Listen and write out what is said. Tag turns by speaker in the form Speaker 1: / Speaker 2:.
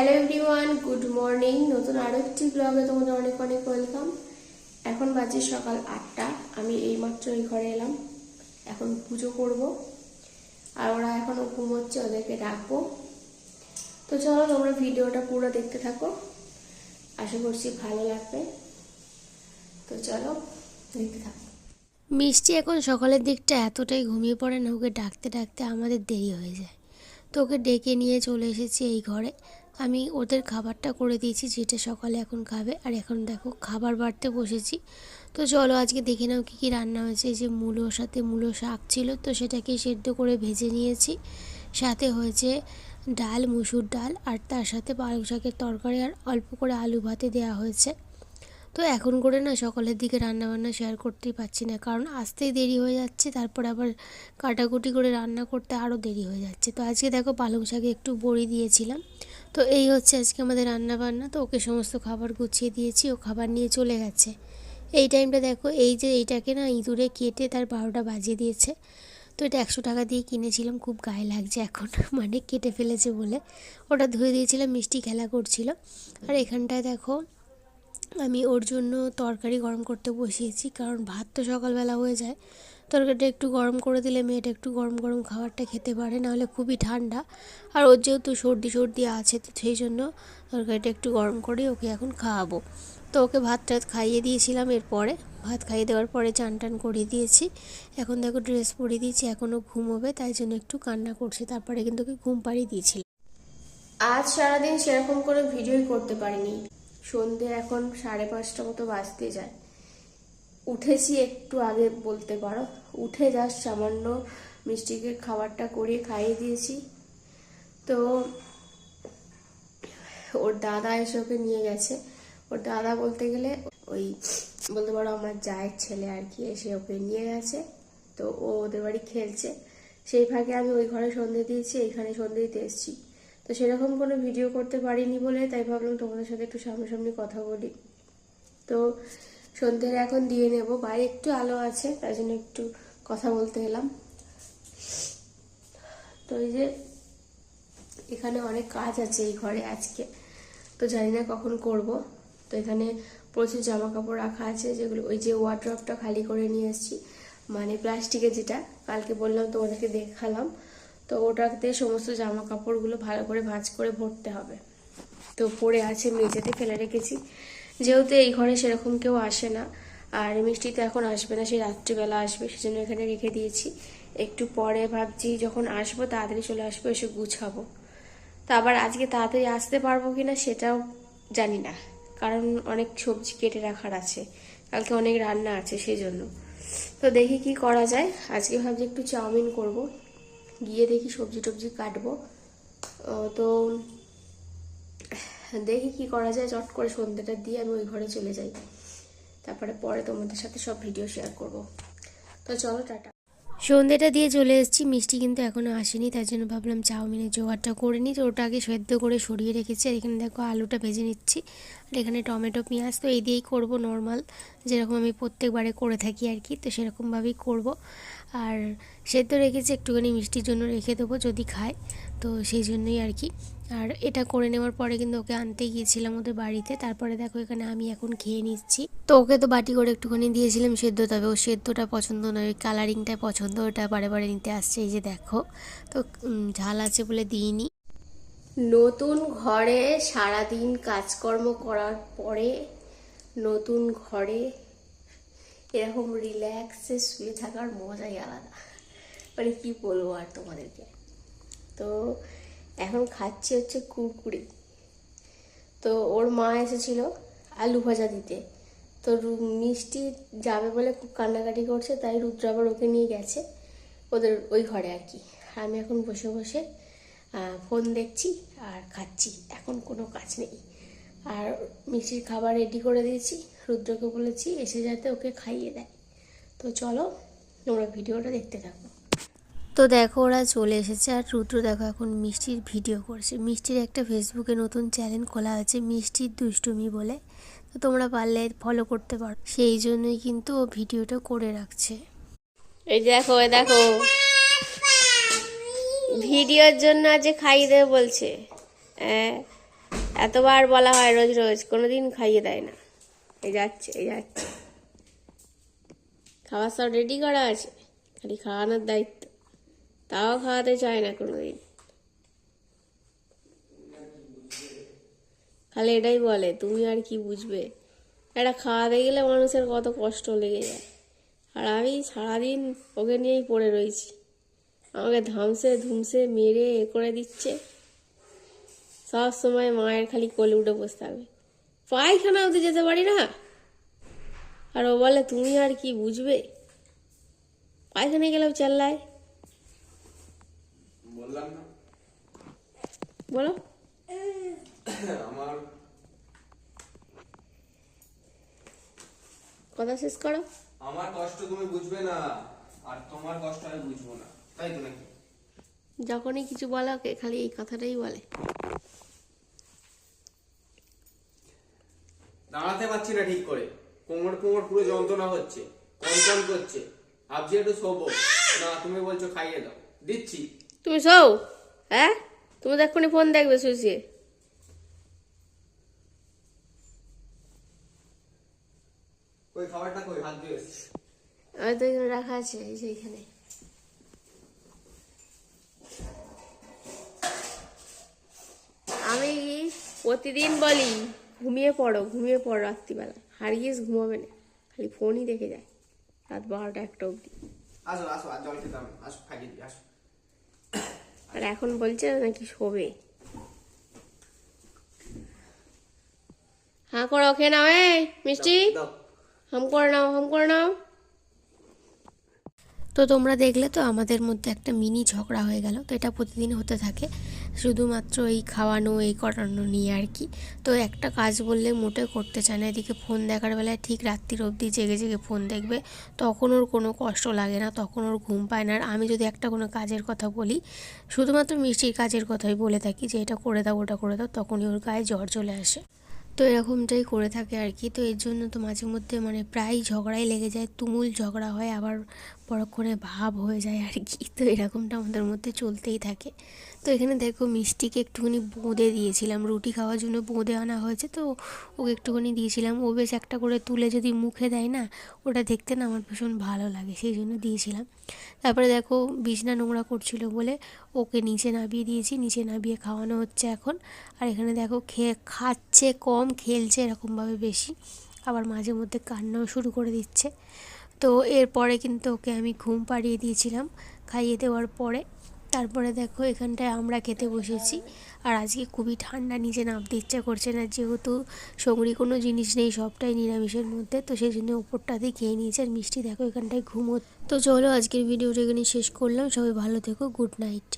Speaker 1: Hello everyone good morning নতুন আরও একটি ব্লগে তোমাদের অনেক অনেক ওয়েলকাম এখন বাজে সকাল আটটা। আমি এইমাত্র এই ঘরে এলাম। এখন পুজো করব। আর ওরা এখনও ঘুমোচ্ছে, ওদেরকে ডাকবো। তো চলো তোমরা ভিডিওটা পুরো দেখতে থাকো। আশা করছি ভালো লাগবে। তো চলো, দেখতে থাকো। মিষ্টি এখন সকালের দিকটা এতটাই ঘুমিয়ে পড়ে না, ওকে ডাকতে ডাকতে আমাদের দেরি হয়ে যায়। তো ওকে ডেকে নিয়ে চলে এসেছি এই ঘরে। আমি ওদের খাবারটা করে দিয়েছি, যেটা সকালে এখন খাবে। আর এখন দেখো, খাবার বাড়তে বসেছি। তো চলো আজকে দেখে নাও কী কী রান্না হয়েছে। যে মূলোর সাথে মূলো শাক ছিল, তো সেটাকে সেদ্ধ করে ভেজে নিয়েছি। সাথে হয়েছে ডাল, মুসুর ডাল, আর তার সাথে পালং শাকের তরকারি, আর অল্প করে আলু ভাতে দেওয়া হয়েছে। তো এখন করে না সকালের দিকে রান্নাবান্না শেয়ার করতেই পারছি না। কারণ আসতেই দেরি হয়ে যাচ্ছে, তারপর আবার কাটাকুটি করে রান্না করতে আরও দেরি হয়ে যাচ্ছে। তো আজকে দেখো পালং শাকে একটু বড়ি দিয়েছিলাম। তো এই হচ্ছে আজকে আমাদের রান্না বান্না তো ওকে সমস্ত খাবার গুছিয়ে দিয়েছি, ও খাবার নিয়ে চলে গেছে। এই টাইমটা দেখো, এই যে এইটাকে না ইঁদুরে কেটে তার বারোটা বাজিয়ে দিয়েছে। তো এটা একশো টাকা দিয়ে কিনেছিলাম, খুব গায়ে লাগছে এখন মানে কেটে ফেলেছে বলে। ওটা ধুয়ে দিয়েছিলাম, মিষ্টি খেলা করছিল। আর এখানটায় দেখো আমি ওর জন্য তরকারি গরম করতে বসিয়েছি, কারণ ভাত তো সকালবেলা হয়ে যায়। তরকারিটা একটু গরম করে দিলে মেয়েটা একটু গরম গরম খাবারটা খেতে পারে, নাহলে খুবই ঠান্ডা। আর ওর যেহেতু সর্দি সর্দি আছে, তো সেই জন্য তরকারিটা একটু গরম করে ওকে এখন খাওয়াবো। তো ওকে ভাত টাত খাইয়ে দিয়েছিলাম এরপরে। ভাত খাইয়ে দেওয়ার পরে চান টান করিয়ে দিয়েছি। এখন দেখো ড্রেস পরিয়ে দিয়েছি এখনও ঘুমোবে, তাই জন্য একটু কান্না করছে। তারপরে কিন্তু ওকে ঘুম পাড়িয়ে দিয়েছিলাম। আজ সারাদিন সেরকম করে ভিডিওই করতে পারিনি। সন্ধে এখন সাড়ে পাঁচটা মতো বাজতে যায়। উঠেছি একটু আগে বলতে পারো। উঠে জাস্ট সামান্য মিষ্টিকে খাবারটা করিয়ে খাইয়ে দিয়েছি। তো ওর দাদা এসে ওকে নিয়ে গেছে। ওর দাদা বলতে গেলে ওই বলতে পারো আমার জায়ের ছেলে আর কি এসে ওকে নিয়ে গেছে। তো ও ওদের বাড়ি খেলছে। সেই ফাঁকে আমি ওই ঘরে সন্ধে দিয়েছি, এইখানে সন্ধে দিতে এসেছি। তো সেরকম কোনো ভিডিও করতে পারিনি বলে, তাই ভাবলাম তোমাদের সাথে একটু সামনাসামনি কথা বলি। তো সন্ধ্যের এখন দিয়ে নেব। বাইরে একটু আলো আছে, তাই জন্য একটু কথা বলতে এলাম। তো এই যে এখানে অনেক কাজ আছে এই ঘরে আজকে, তো জানি না কখন করব। তো এখানে প্রচুর জামা কাপড় রাখা আছে, যেগুলো ওই যে ওয়ার্ড্রপটা খালি করে নিয়ে এসেছি মানে প্লাস্টিকের যেটা। কালকে বললাম তোমাদেরকে দেখালাম। তো ওটাতে সমস্ত জামা কাপড়গুলো ভালো করে ভাঁজ করে ভরতে হবে। তো পরে আছে মেঝেতে ফেলে রেখেছি। যেহেতু এই ঘরে সেরকম কেউ আসে না, আর মিষ্টি তো এখন আসবে না, সেই রাত্রিবেলা আসবে, সেজন্য এখানে রেখে দিয়েছি। একটু পরে ভাবছি যখন আসব, তাড়াতাড়ি চলে আসব, এসে গুছাবো। তা আবার আজকে তাড়াতাড়ি আসতে পারব কি না সেটাও জানি না, কারণ অনেক সবজি কেটে রাখার আছে। কালকে অনেক রান্না আছে সেই জন্য তো দেখি কি করা যায়। আজকে ভাবছি একটু চাউমিন করব। গিয়ে দেখি সবজি টবজি কাটবো। তো দেখি কি করা যায়, চট করে সন্ধ্যেটা দিয়ে আমি ওই ঘরে চলে যাই। তারপরে পরে তোমাদের সাথে সব ভিডিও শেয়ার করব। তো চলো, টাটা। সন্ধ্যেটা দিয়ে চলে এসেছি, মিষ্টি কিন্তু এখনও আসেনি, তার জন্য ভাবলাম চাউমিনের জোগাড়টা করে নিই। তো ওটা আগে সেদ্ধ করে সরিয়ে রেখেছি, আর এখানে দেখো আলুটা ভেজে নিচ্ছি, আর এখানে টমেটো, পেঁয়াজ, তো এই দিয়েই করব নর্মাল যেরকম আমি প্রত্যেকবারে করে থাকি আর কি, তো সেরকমভাবেই করব। আর সেদ্ধ রেখেছি একটুখানি মিষ্টির জন্য রেখে দেবো যদি খায়। তো সেই জন্যই আর কি। আর এটা করে নেওয়ার পরে কিন্তু ওকে আনতে গিয়েছিলাম ওদের বাড়িতে। তারপরে দেখো এখানে আমি এখন খেয়ে নিচ্ছি। তো ওকে তো বাটি করে একটুখানি দিয়েছিলাম সেদ্ধ, তবে ও সেদ্ধটা পছন্দ নয়, ওই কালারিংটা পছন্দ, ওটা বারে বারে নিতে আসছে, এই যে দেখো। তো ঝাল আছে বলে দিইনি। নতুন ঘরে সারাদিন কাজকর্ম করার পরে নতুন ঘরে এরকম রিল্যাক্সে শুয়ে থাকার মজাই আলাদা। মানে কি বলব আর তোমাদেরকে? তো এখন খাচ্ছি হচ্ছে কুরকুরি। তো ওর মা এসেছিল আলু ভাজা দিতে। তো মিষ্টি যাবে বলে খুব কান্নাকাটি করছে, তাই রুদ্র আবার ওকে নিয়ে গেছে ওদের ওই ঘরে আর কি। আমি এখন বসে বসে ফোন দেখছি আর খাচ্ছি। এখন কোনো কাজ নেই। আর মিষ্টির খাবার রেডি করে দিয়েছি। রুদ্রকে বলেছি এসে যাতে ওকে খাইয়ে দেয়। তো চলো তোমরা ভিডিওটা দেখতে থাকো। তো দেখো ওরা চলে এসেছে। আর রুদ্র দেখো এখন মিষ্টির ভিডিও করছে। মিষ্টির একটা ফেসবুকে নতুন চ্যানেল খোলা হয়েছে মিষ্টির দুষ্টুমি বলে। তো তোমরা পারলে ফলো করতে পারো। সেই জন্যই কিন্তু ও ভিডিওটা করে রাখছে। এই দেখো এই দেখো। ভিডিওর জন্য আজ খাইয়ে দেবে বলছে। এতবার বলা হয় রোজ রোজ কোনোদিন খাইয়ে দেয় না। এই যাচ্ছে এই যাচ্ছে। খাবার সব রেডি করা আছে? খালি খাওয়ানোর দায়িত্ব। তাও খাওয়াতে চায় না কোনোদিন। খালি এটাই বলে, তুমি আর কি বুঝবে? এটা খাওয়াতে গেলে মানুষের কত কষ্ট লেগে যায়। আর আমি সারাদিন ওকে নিয়েই পড়ে রয়েছি। আমাকে ধামসে, ধুমসে মেরে এ করে দিচ্ছে। সব সময় মায়ের খালি কোলে উঠে বসে থাকবে পায়খানা অবধি যেতে পারি না? আর ও বলে তুমি আর কি বুঝবে? পায়খানায় গেলেও চেল্লায়।
Speaker 2: বললাম না।
Speaker 1: বলো।
Speaker 2: আমার
Speaker 1: কথা শেষ করো।
Speaker 2: আমার কষ্ট তুমি বুঝবে না আর তোমার কষ্ট আমি বুঝব না। তাই তো নাকি?
Speaker 1: যখনই কিছু বলো খালি এই কথাটাই বলে।
Speaker 2: দাঁড়াতে পারছি না ঠিক করে। কোমর কোমর পুরো যন্ত্রণা হচ্ছে কনকন করছে। ভাবছি একটু শোবো। না তুমি বলছো খাইয়ে দাও। দিচ্ছি।
Speaker 1: তুমি শোও? হ্যাঁ? তুমি তো এক্ষুনি ফোন দেখবে শুয়ে
Speaker 2: ওই খাবারটা কই? হাত দিয়ে
Speaker 1: আমি তো এখানে রাখা আছে এই যে এখানে আমি প্রতিদিন বলি ঘুমিয়ে পড়ো ঘুমিয়ে পড়ো রাত্রিবেলা। হারিয়েস ঘুমাবে না। খালি ফোনই দেখে যায় রাত বারোটা একটা অবধি।
Speaker 2: আসো আসো আর জল খেতাম আসো খাইয়ে দিই আসো।
Speaker 1: আর এখন বলছে নাকি শোবে। হ্যাঁ করো খেয়ে নাও এই মিষ্টি। হাম করে নাও হাম করে নাও। তো তোমরা দেখলে তো আমাদের মধ্যে একটা মিনি ঝগড়া হয়ে গেল। তো এটা প্রতিদিন হতে থাকে। শুধুমাত্র এই খাওয়ানো, এই করানো নিয়ে আর কি। তো একটা কাজ বললে মোটে করতে চায় না। এদিকে ফোন দেখার বেলায় ঠিক রাত্রির অবধি জেগে জেগে ফোন দেখবে। তখন ওর কোনো কষ্ট লাগে না, তখন ওর ঘুম পায় না। আর আমি যদি একটা কোনো কাজের কথা বলি, শুধুমাত্র মিষ্টির কাজের কথাই বলে থাকি যে, এটা করে দাও, ওটা করে দাও। তখনই ওর গায়ে জ্বর চলে আসে। তো এরকমটাই করে থাকে আর কি। তো এর জন্য তো মাঝে মধ্যে মানে প্রায় ঝগড়াই লেগে যায়, তুমুল ঝগড়া হয়। আবার পরক্ষণে ভাব হয়ে যায় আর কি। তো এরকমটা আমাদের মধ্যে চলতেই থাকে। তো এখানে দেখো মিষ্টিকে একটুখানি বোঁদে দিয়েছিলাম। রুটি খাওয়ার জন্য বোঁদে আনা হয়েছে। তো ওকে একটুখানি দিয়েছিলাম। ও বেশ একটা করে তুলে যদি মুখে দেয় না, ওটা দেখতে না আমার ভীষণ ভালো লাগে। সেই জন্য দিয়েছিলাম। তারপরে দেখো বিছনা নোংরা করছিল বলে ওকে নিচে নামিয়ে দিয়েছি। নিচে নামিয়ে খাওয়ানো হচ্ছে এখন। আর এখানে দেখো খেয়ে, খাচ্ছে কম, খেলছে এরকমভাবে বেশি। আবার মাঝে মধ্যে কান্নাও শুরু করে দিচ্ছে। তো এরপরে কিন্তু ওকে আমি ঘুম পাড়িয়ে দিয়েছিলাম, খাইয়ে দেওয়ার পরে। তারপরে দেখো এখানটায় আমরা খেতে বসেছি। আর আজকে খুবই ঠান্ডা নিচে নামতে ইচ্ছা করছে না, যেহেতু সঙ্গী কোনো জিনিস নেই, সবটাই নিরামিষের মধ্যে। তো সেই জন্য ওপরটাতেই খেয়ে নিয়েছে আর মিষ্টি দেখো এখানটায় ঘুমো তো চলো আজকের ভিডিওটা এখানে শেষ করলাম। সবাই ভালো থেকো, গুড নাইট।